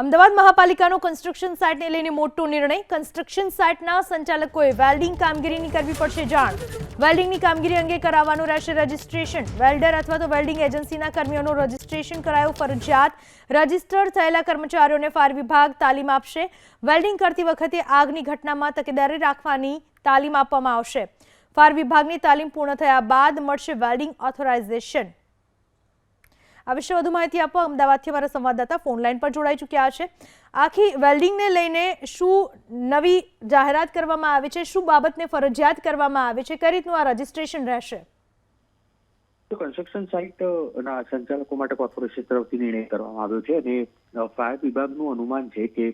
Ahmedabad મહાપાલિકાનો construction સાઇટને લઈને મોટો નિર્ણય. કન્સ્ટ્રક્શન સાઇટના સંચાલકોએ વેલ્ડિંગ કામગીરીની કરવી પડશે જાણ. વેલ્ડિંગની કામગીરી અંગે કરાવવાનું રહેશે રજિસ્ટ્રેશન વેલ્ડર અથવા તો વેલ્ડિંગ એજન્સીના કર્મીઓનું રજિસ્ટ્રેશન કરાયું ફરજિયાત. રજિસ્ટર થયેલા કર્મચારીઓને ફાયર વિભાગ તાલીમ આપશે. વેલ્ડિંગ કરતી વખતે આગની ઘટનામાં તકેદારી રાખવાની તાલીમ આપવામાં આવશે. ફાયર વિભાગની તાલીમ પૂર્ણ થયા બાદ મળશે વેલ્ડિંગ ઓથોરાઇઝેશન આ વિશે વધુ માહિતી આપવા અમદાવાદથી અમારા સંવાદદાતા ફોન લાઈન પર જોડાઈ ચૂક્યા છે. આખી વેલ્ડિંગને લઈને શું નવી જાહેરાત કરવામાં આવી છે? શું બાબતને ફરજિયાત કરવામાં આવે છે? કઈ રીતનું આ રજીસ્ટ્રેશન રહેશે? તો કન્સ્ટ્રક્શન સાઇટ ના સંચાલકો માટે કોર્પોરેશન તરફથી નિર્ણય કરવામાં આવ્યો છે અને ફાયર વિભાગનું અનુમાન છે કે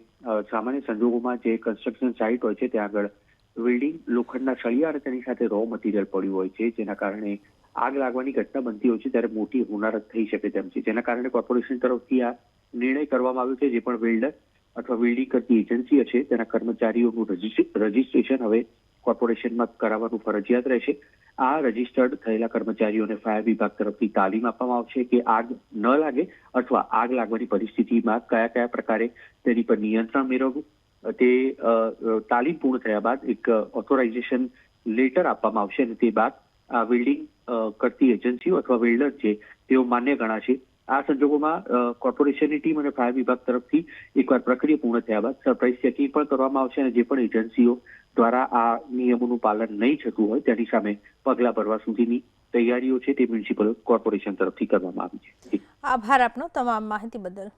સામાન્ય સંજોગોમાં જે કન્સ્ટ્રક્શન સાઇટ હોય છે, ત્યાં આગળ બિલ્ડિંગ લોખંડના સળિયા અને તેની સાથે રો મટીરિયલ પડ્યું હોય છે, જેના કારણે આગ લાગવાની ઘટના બનતી હોય છે, ત્યારે મોટી હોનારત થઈ શકે તેમ છે. જેના કારણે કોર્પોરેશન તરફથી આ નિર્ણય કરવામાં આવ્યો છે, જે પણ વેલ્ડર અથવા વેલ્ડિંગ કરતી એજન્સી હશે, તેના કર્મચારીઓનું રજીસ્ટ્રેશન હવે કોર્પોરેશનમાં કરાવવાનું ફરજિયાત રહેશે. આ રજીસ્ટર્ડ થયેલા કર્મચારીઓને ફાયર વિભાગ તરફથી તાલીમ આપવામાં આવશે કે આગ ન લાગે અથવા આગ લાગવાની પરિસ્થિતિમાં કયા કયા પ્રકારે તેની પર નિયંત્રણ મેળવવું. તે તાલીમ પૂર્ણ થયા બાદ એક ઓથોરાઇઝેશન લેટર આપવામાં આવશે અને તે બાદ આ વેલ્ડિંગ કરતી એજન્સીઓ અથવા વેલ્ડર છે તેઓ માન્ય ગણાશે આ સંજોગોમાં કોર્પોરેશનની ટીમ અને ફાયર વિભાગ તરફથી એકવાર પ્રક્રિયા પૂર્ણ થયા બાદ સરપ્રાઇઝ ચેકિંગ પણ કરવામાં આવશે અને જે પણ એજન્સીઓ દ્વારા આ નિયમોનું પાલન નહીં થતું હોય તેની સામે પગલાં ભરવા સુધીની તૈયારીઓ છે તે મ્યુનિસિપલ કોર્પોરેશન તરફથી કરવામાં આવી છે. આભાર આપનો તમામ માહિતી બદલ